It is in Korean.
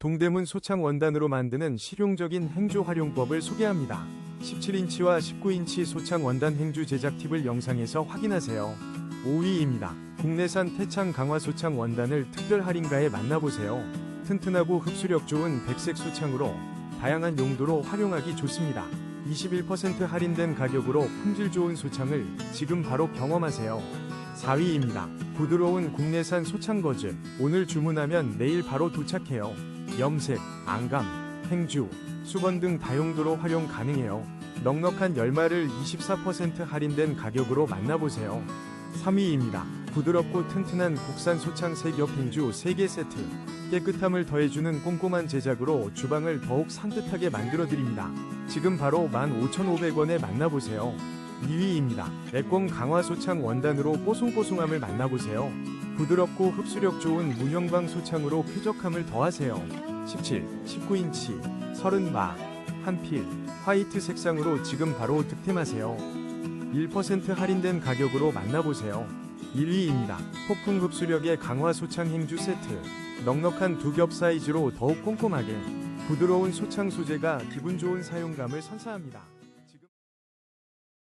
동대문 소창 원단으로 만드는 실용적인 행주 활용법을 소개합니다. 17인치와 19인치 소창 원단 행주 제작 팁을 영상에서 확인하세요. 5위입니다. 국내산 태창 강화 소창 원단을 특별 할인가에 만나보세요. 튼튼하고 흡수력 좋은 백색 소창으로 다양한 용도로 활용하기 좋습니다. 21% 할인된 가격으로 품질 좋은 소창을 지금 바로 경험하세요. 4위입니다. 부드러운 국내산 소창 거즈. 오늘 주문하면 내일 바로 도착해요. 염색, 안감, 행주, 수건 등 다용도로 활용 가능해요. 넉넉한 열마를 24% 할인된 가격으로 만나보세요. 3위입니다. 부드럽고 튼튼한 국산 소창 색엽 행주 3개 세트. 깨끗함을 더해주는 꼼꼼한 제작으로 주방을 더욱 산뜻하게 만들어드립니다. 지금 바로 15,500원에 만나보세요. 2위입니다. 애꽁 강화 소창 원단으로 뽀송뽀송함을 만나보세요. 부드럽고 흡수력 좋은 무형광 소창으로 쾌적함을 더하세요. 17, 19인치, 30마, 한필, 화이트 색상으로 지금 바로 득템하세요. 1% 할인된 가격으로 만나보세요. 1위입니다. 폭풍 흡수력의 강화 소창 행주 세트. 넉넉한 두 겹 사이즈로 더욱 꼼꼼하게 부드러운 소창 소재가 기분 좋은 사용감을 선사합니다.